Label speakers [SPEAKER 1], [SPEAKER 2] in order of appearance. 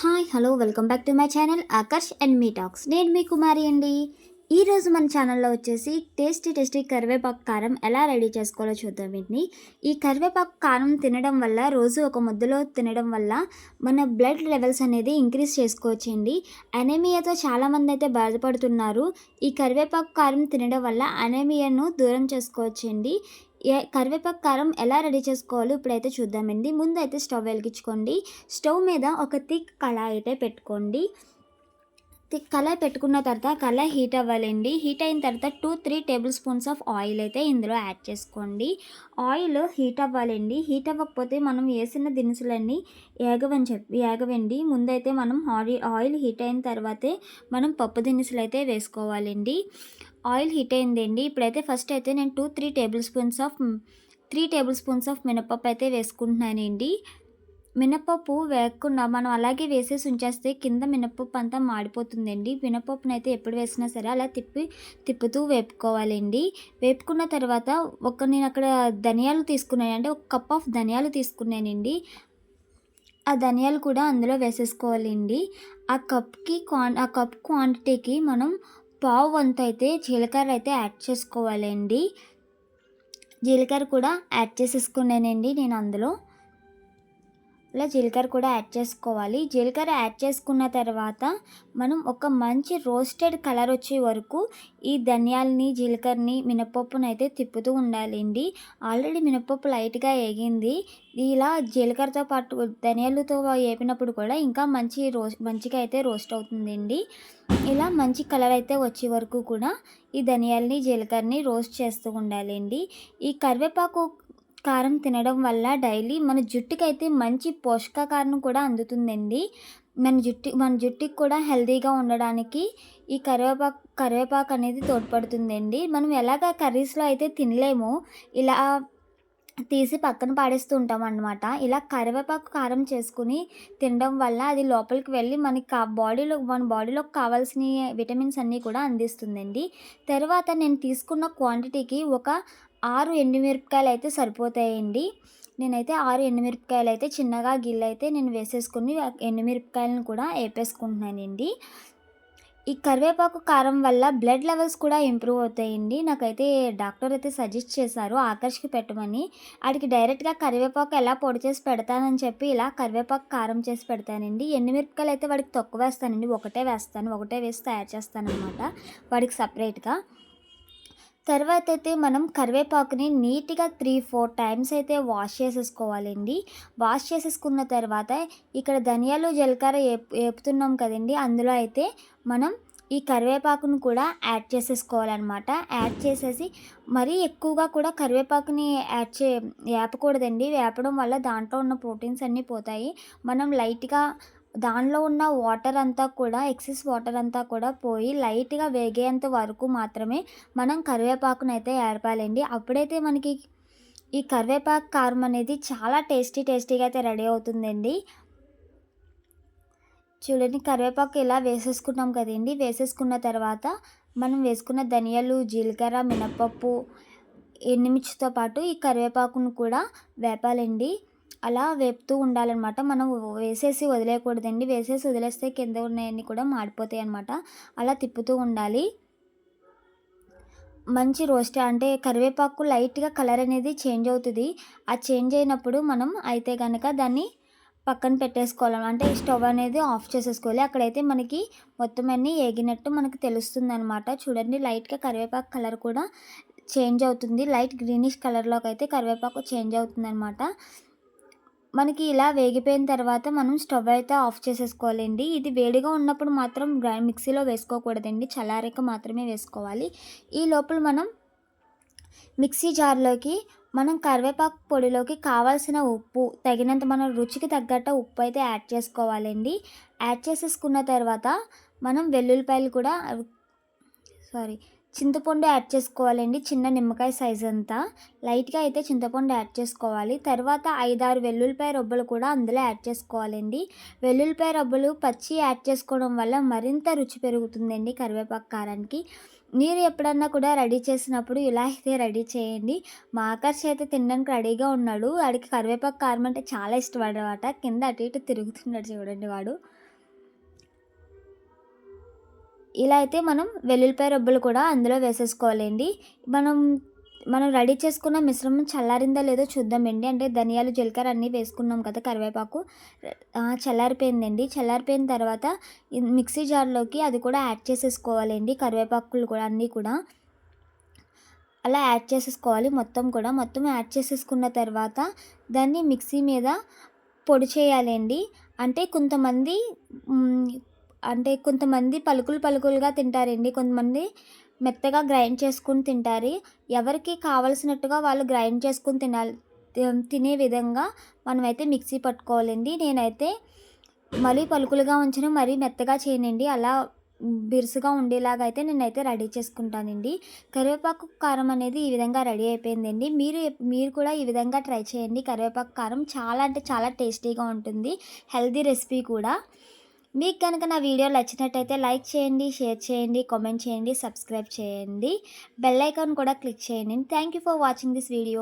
[SPEAKER 1] Hi hello welcome back to my channel Akarsh and me talks నేను మీ కుమారి అండి. ఈరోజు మన ఛానల్లో వచ్చేసి టేస్టీ టేస్టీ కరివేపాకు కారం ఎలా రెడీ చేసుకోవాలో చూద్దాం వీటిని. ఈ కరివేపాకు కారం తినడం వల్ల రోజు ఒక ముద్దలో తినడం వల్ల మన బ్లడ్ లెవెల్స్ అనేది ఇంక్రీజ్ చేసుకోవచ్చండి అనేమియాతో చాలామంది అయితే బాధపడుతున్నారు. ఈ కరివేపాకు కారం తినడం వల్ల అనేమియాను దూరం చేసుకోవచ్చండి కరివేపాకు కారం ఎలా రెడీ చేసుకోవాలో ఇప్పుడైతే చూద్దామండి. ముందు అయితే స్టవ్ వెలిగించుకోండి. స్టవ్ మీద ఒక థిక్ కళాయి అయితే పెట్టుకోండి. థిక్ కళాయి పెట్టుకున్న తర్వాత కళాయి హీట్ అవ్వాలండి. హీట్ అయిన తర్వాత two three tablespoons of oil అయితే ఇందులో యాడ్ చేసుకోండి. ఆయిల్ హీట్ అవ్వాలండి. హీట్ అవ్వకపోతే మనం వేసిన దినుసులన్నీ ఏగవని చెప్పి ఏగవండి. ముందైతే మనం ఆయిల్ ఆయిల్ హీట్ అయిన తర్వాతే మనం పప్పు దినుసులు అయితే వేసుకోవాలండి. ఆయిల్ హీట్ అయిందండి. ఇప్పుడైతే ఫస్ట్ అయితే నేను two three tablespoons of three tablespoons of మినపప్పు అయితే వేసుకుంటున్నానండి. మినపప్పు వేయకుండా మనం అలాగే వేసేసి ఉంచేస్తే కింద మినపప్పు అంతా మాడిపోతుందండి. మినపప్పును అయితే ఎప్పుడు వేసినా సరే అలా తిప్పి తిప్పుతూ వేపుకోవాలండి. వేపుకున్న తర్వాత ఒక నేను అక్కడ ధనియాలు తీసుకున్నాను. అంటే ఒక కప్ ఆఫ్ ధనియాలు తీసుకున్నానండి. ఆ ధనియాలు కూడా అందులో వేసేసుకోవాలండి. ఆ కప్కి క్వాన్ ఆ కప్ క్వాంటిటీకి మనం పావు వంత అయితే జీలకర్ర అయితే యాడ్ చేసుకోవాలండి. జీలకర్ర కూడా యాడ్ చేసేసుకున్నానండి నేను అందులో. ఇలా జీలకర్ర కూడా యాడ్ చేసుకోవాలి. జీలకర్ర యాడ్ చేసుకున్న తర్వాత మనం ఒక మంచి రోస్టెడ్ కలర్ వచ్చే వరకు ఈ ధనియాలని జీలకర్రని మినపప్పును అయితే తిప్పుతూ ఉండాలండి. ఆల్రెడీ మినపప్పు లైట్గా వేగింది ఇలా జీలకర్రతో పాటు ధనియాలతో వేపినప్పుడు కూడా ఇంకా మంచి రోస్ మంచిగా అయితే రోస్ట్ అవుతుందండి. ఇలా మంచి కలర్ అయితే వచ్చే వరకు కూడా ఈ ధనియాలని జీలకర్రని రోస్ట్ చేస్తూ ఉండాలండి. ఈ కరివేపాకు కారం తినడం వల్ల డైలీ మన జుట్టుకి అయితే మంచి పోషకాహారం కూడా అందుతుందండి. మన జుట్టు మన జుట్టుకి కూడా హెల్తీగా ఉండడానికి ఈ కరివేపాకు కరివేపాకు అనేది తోడ్పడుతుందండి. మనం ఎలాగ కర్రీస్లో అయితే తినలేము ఇలా తీసి పక్కన పాడేస్తూ ఉంటాం అన్నమాట ఇలా కరివేపాకు కారం చేసుకుని తినడం వల్ల అది లోపలికి వెళ్ళి మనకి కా బాడీలో మన బాడీలోకి కావాల్సిన విటమిన్స్ అన్నీ కూడా అందిస్తుందండి. తర్వాత నేను తీసుకున్న క్వాంటిటీకి ఒక ఆరు ఎండుమిరపకాయలు అయితే సరిపోతాయండి. నేనైతే ఆరు ఎండుమిరపకాయలు అయితే చిన్నగా గిల్లు అయితే నేను వేసేసుకుని ఎండుమిరపకాయలను కూడా వేపేసుకుంటున్నానండి ఈ కరివేపాకు కారం వల్ల బ్లడ్ లెవెల్స్ కూడా ఇంప్రూవ్ అవుతాయండి. నాకైతే డాక్టర్ అయితే సజెస్ట్ చేశారు ఆకర్షకి పెట్టమని. వాడికి డైరెక్ట్గా కరివేపాకు ఎలా పొడి చేసి పెడతానని చెప్పి ఇలా కరివేపాకు కారం చేసి పెడతానండి. ఎండుమిరపకాయలు అయితే వాడికి తక్కువ వేస్తానండి. ఒకటే వేస్తాను ఒకటే వేసి తయారు చేస్తాను అనమాట వాడికి సపరేట్గా. తర్వాత అయితే మనం కరివేపాకుని నీట్గా త్రీ ఫోర్ టైమ్స్ అయితే వాష్ చేసేసుకోవాలండి. వాష్ చేసేసుకున్న తర్వాత ఇక్కడ ధనియాలు జీలకర్ర వేపుతున్నాం కదండి. అందులో అయితే మనం ఈ కరివేపాకును కూడా యాడ్ చేసేసుకోవాలన్నమాట. యాడ్ చేసేసి మరీ ఎక్కువగా కూడా కరివేపాకుని యాడ్ చే వేపకూడదండి వేపడం వల్ల దాంట్లో ఉన్న ప్రోటీన్స్ అన్నీ పోతాయి. మనం లైట్గా దానిలో ఉన్న వాటర్ అంతా కూడా ఎక్సెస్ వాటర్ అంతా కూడా పోయి లైట్గా వేగేంత వరకు మాత్రమే మనం కరివేపాకును అయితే ఏర్పాలండి. అప్పుడైతే మనకి ఈ కరివేపాకు కారం అనేది చాలా టేస్టీ టేస్టీగా అయితే రెడీ అవుతుందండి. చూడండి కరివేపాకు ఇలా వేసేసుకున్నాం కదండి. వేసేసుకున్న తర్వాత మనం వేసుకున్న ధనియాలు జీలకర్ర మినపప్పు ఎండుమిర్చితో పాటు ఈ కరివేపాకును కూడా వేపాలండి. అలా వేపుతూ ఉండాలన్నమాట. మనం వేసేసి వదిలేయకూడదండి. వేసేసి వదిలేస్తే కింద ఉన్నాయన్నీ కూడా మాడిపోతాయి అనమాట అలా తిప్పుతూ ఉండాలి. మంచి రోస్ట్ అంటే కరివేపాకు లైట్గా కలర్ అనేది చేంజ్ అవుతుంది. ఆ చేంజ్ అయినప్పుడు మనం అయితే కనుక దాన్ని పక్కన పెట్టేసుకోవాలి. అంటే స్టవ్ అనేది ఆఫ్ చేసేసుకోవాలి. అక్కడైతే మనకి మొత్తం అన్నీ ఏగినట్టు మనకు తెలుస్తుంది అనమాట చూడండి లైట్గా కరివేపాకు కలర్ కూడా చేంజ్ అవుతుంది. లైట్ గ్రీనిష్ కలర్లోకి అయితే కరివేపాకు చేంజ్ అవుతుంది అనమాట మనకి ఇలా వేగిపోయిన తర్వాత మనం స్టవ్ అయితే ఆఫ్ చేసేసుకోవాలండి. ఇది వేడిగా ఉన్నప్పుడు మాత్రం గ్రైండ్ మిక్సీలో వేసుకోకూడదండి. చల్లారాక మాత్రమే వేసుకోవాలి. ఈ లోపల మనం మిక్సీ జార్లోకి మనం కరివేపాకు పొడిలోకి కావాల్సిన ఉప్పు తగినంత మన రుచికి తగ్గట్టు ఉప్పు అయితే యాడ్ చేసుకోవాలండి. యాడ్ చేసేసుకున్న తర్వాత మనం వెల్లుల్లిపాయలు కూడా సారీ చింతపండు యాడ్ చేసుకోవాలండి చిన్న నిమ్మకాయ సైజ్ అంతా. లైట్గా అయితే చింతపండు యాడ్ చేసుకోవాలి. తర్వాత ఐదారు వెల్లుల్లిపాయ రొబ్బలు కూడా అందులో యాడ్ చేసుకోవాలండి. వెల్లుల్లిపాయ రొబ్బలు పచ్చి యాడ్ చేసుకోవడం వల్ల మరింత రుచి పెరుగుతుందండి కరివేపాకు కారానికి. మీరు ఎప్పుడన్నా కూడా రెడీ చేసినప్పుడు ఇలా అయితే రెడీ చేయండి. మా ఆకర్షి అయితే తినడానికి రెడీగా ఉన్నాడు. వాడికి కరివేపాకు కారం అంటే చాలా ఇష్టం అనమాట కింద అటు ఇటు తిరుగుతున్నాడు చూడండి వాడు. ఇలా అయితే మనం వెల్లుల్లిపాయ రబ్బలు కూడా అందులో వేసేసుకోవాలండి. మనం మనం రెడీ చేసుకున్న మిశ్రమం చల్లారిందో లేదో చూద్దామండి. అంటే ధనియాలు జీలకర్ర అన్నీ వేసుకున్నాం కదా కరివేపాకు. చల్లారిపోయిందండి. చల్లారిపోయిన తర్వాత మిక్సీ జార్లోకి అది కూడా యాడ్ చేసేసుకోవాలండి. కరివేపాకులు కూడా అన్నీ కూడా. అలా యాడ్ చేసేసుకోవాలి మొత్తం కూడా. మొత్తం యాడ్ చేసేసుకున్న తర్వాత దాన్ని మిక్సీ మీద పొడి చేయాలండి. అంటే కొంతమంది అంటే కొంతమంది పలుకులు పలుకులుగా తింటారండి. కొంతమంది మెత్తగా గ్రైండ్ చేసుకుని తింటారు. ఎవరికి కావలసినట్టుగా వాళ్ళు గ్రైండ్ చేసుకుని తినాలి తినే విధంగా మనమైతే మిక్సీ పట్టుకోవాలండి. నేనైతే మరీ పలుకులుగా ఉంచిన మరీ మెత్తగా చేయనండి. అలా బిరుసుగా ఉండేలాగా అయితే నేనైతే రెడీ చేసుకుంటానండి. కరివేపాకు కారం అనేది ఈ విధంగా రెడీ అయిపోయిందండి. మీరు మీరు కూడా ఈ విధంగా ట్రై చేయండి. కరివేపాకు కారం చాలా అంటే చాలా టేస్టీగా ఉంటుంది. హెల్దీ రెసిపీ కూడా. మీకు కనుక నా వీడియో నచ్చినట్టయితే లైక్ చేయండి షేర్ చేయండి కామెంట్ చేయండి సబ్స్క్రైబ్ చేయండి. బెల్ ఐకాన్ కూడా క్లిక్ చేయండి. Thank you for watching this video